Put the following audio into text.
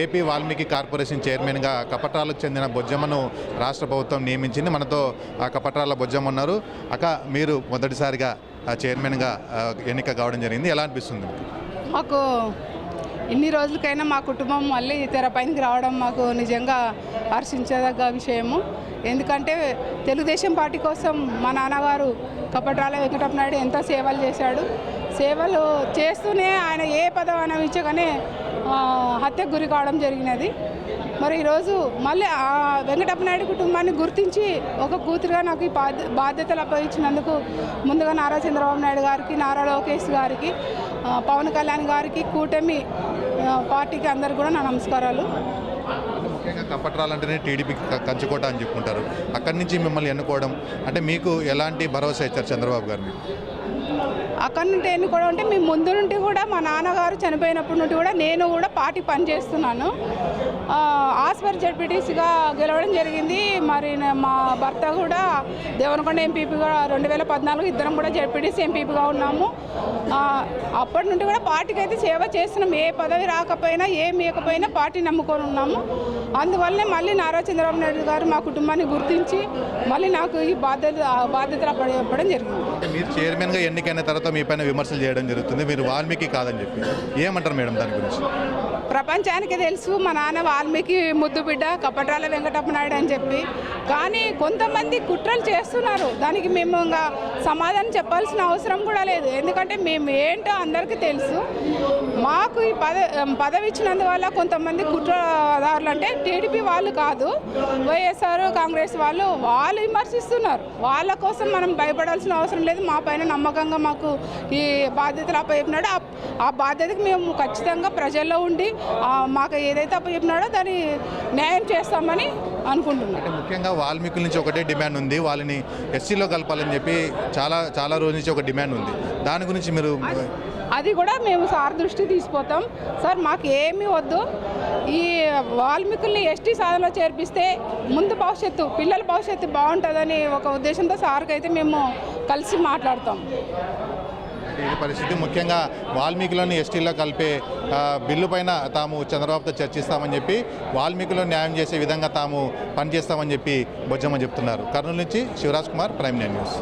AP Valmiki corporation చైర్మన్గా కపట్రాలకు చెందిన బొజ్జమ్మను రాష్ట్ర ప్రభుత్వం నియమించింది. మనతో ఆ కపట్రాల బొజ్జమ్మ ఉన్నారు. అక్క మీరు మొదటిసారిగా ఆ చైర్మన్గా ఎన్నిక కావడం జరిగింది. ఎలా అనిపిస్తుంది మాకు? ఇన్ని రోజులకైనా మా కుటుంబం మళ్ళీ తెరపైనకి రావడం మాకు నిజంగా హర్షించదగ్గ విషయము. ఎందుకంటే తెలుగుదేశం పార్టీ కోసం మా నాన్నగారు కపట్రాల వెంకటప్ప నాయుడు ఎంతో సేవలు చేశాడు. సేవలు చేస్తూనే ఆయన ఏ పదవి అనవించగానే హత్యకు గురి కావడం జరిగినది. మరి ఈరోజు మళ్ళీ ఆ వెంకటప్ప నాయుడు కుటుంబాన్ని గుర్తించి ఒక కూతురుగా నాకు ఈ బాధ్య బాధ్యతలు అప్పగించినందుకు ముందుగా నారా చంద్రబాబు నాయుడు గారికి నారా లోకేష్ గారికి పవన్ కళ్యాణ్ గారికి కూటమి పార్టీకి అందరు కూడా నా నమస్కారాలు. ముఖ్యంగా కపట్రాలంటేనే టీడీపీ కంచుకోట అని చెప్పుకుంటారు. అక్కడి నుంచి మిమ్మల్ని ఎన్నుకోవడం అంటే మీకు ఎలాంటి భరోసా ఇచ్చారు చంద్రబాబు గారిని? అక్కడి నుండి ఎన్నుకోవడం అంటే మీ ముందు నుండి కూడా మా నాన్నగారు చనిపోయినప్పటి నుండి కూడా నేను కూడా పార్టీ పనిచేస్తున్నాను ఆస్పర్ జడ్పీటీసీగా గెలవడం జరిగింది. మరి మా భర్త కూడా దేవనకొండ ఎంపీపీగా రెండు వేల పద్నాలుగు ఇద్దరం కూడా జడ్పీటీసీ ఎంపీపీగా ఉన్నాము. అప్పటి నుండి కూడా పార్టీకి అయితే సేవ చేస్తున్నాం. ఏ పదవి రాకపోయినా ఏమి ఇవ్వకపోయినా పార్టీ నమ్ముకొని ఉన్నాము. అందువల్లనే మళ్ళీ నారా చంద్రబాబు నాయుడు గారు మా కుటుంబాన్ని గుర్తించి మళ్ళీ నాకు ఈ బాధ్యత బాధ్యతలు అప్ప- జరిగింది. మీరు చైర్మన్గా ఎన్నికైన తర్వాత మీ పైన విమర్శలు చేయడం జరుగుతుంది. మీరు వాల్మీకి కాదని చెప్పి ఏమంటారు మేడం దాని గురించి? ప్రపంచానికి తెలుసు మా నాన్న వాల్మీకి ముద్దు బిడ్డ కపట్రాల వెంకటప్పనాయుడు అని చెప్పి. కానీ కొంతమంది కుట్రలు చేస్తున్నారు. దానికి మేము ఇంకా సమాధానం చెప్పాల్సిన అవసరం కూడా లేదు. ఎందుకంటే మేము ఏంటో అందరికీ తెలుసు. మాకు ఈ పద పదవి ఇచ్చినందువల్ల కొంతమంది కుట్రదారులు అంటే టీడీపీ వాళ్ళు కాదు వైఎస్ఆర్ కాంగ్రెస్ వాళ్ళు వాళ్ళు విమర్శిస్తున్నారు. వాళ్ళ కోసం మనం భయపడాల్సిన అవసరం లేదు. మా పైన నమ్మకంగా మాకు ఈ బాధ్యతలు అప్పచెప్పినాడో. ఆ- ఆ బాధ్యతకి మేము ఖచ్చితంగా ప్రజల్లో ఉండి మాకు ఏదైతే అప్పచెప్పినాడో దాన్ని న్యాయం చేస్తామని అనుకుంటున్నాం. అంటే ముఖ్యంగా వాల్మీకుల నుంచి ఒకటే డిమాండ్ ఉంది. వాళ్ళని ఎస్సీలో కలపాలని చెప్పి చాలా చాలా రోజుల నుంచి ఒక డిమాండ్ ఉంది. దాని గురించి మీరు అది కూడా మేము సార్ దృష్టి తీసుకుపోతాం. సార్ మాకు ఏమీ వద్దు. ఈ వాల్మీకుల్ని ఎస్టీ సాధనలో చేర్పిస్తే ముందు భవిష్యత్తు పిల్లల భవిష్యత్తు బాగుంటుందని ఒక ఉద్దేశంతో సార్కి అయితే మేము కలిసి మాట్లాడతాం. పరిస్థితి ముఖ్యంగా వాల్మీకులను ఎస్టీలో కలిపే బిల్లు పైన తాము చంద్రబాబుతో చర్చిస్తామని చెప్పి వాల్మీకులను న్యాయం చేసే విధంగా తాము పనిచేస్తామని చెప్పి బొజ్జమ్మ చెప్తున్నారు. కర్నూలు నుంచి శివరాజ్ కుమార్ ప్రైమ్ న్యూస్.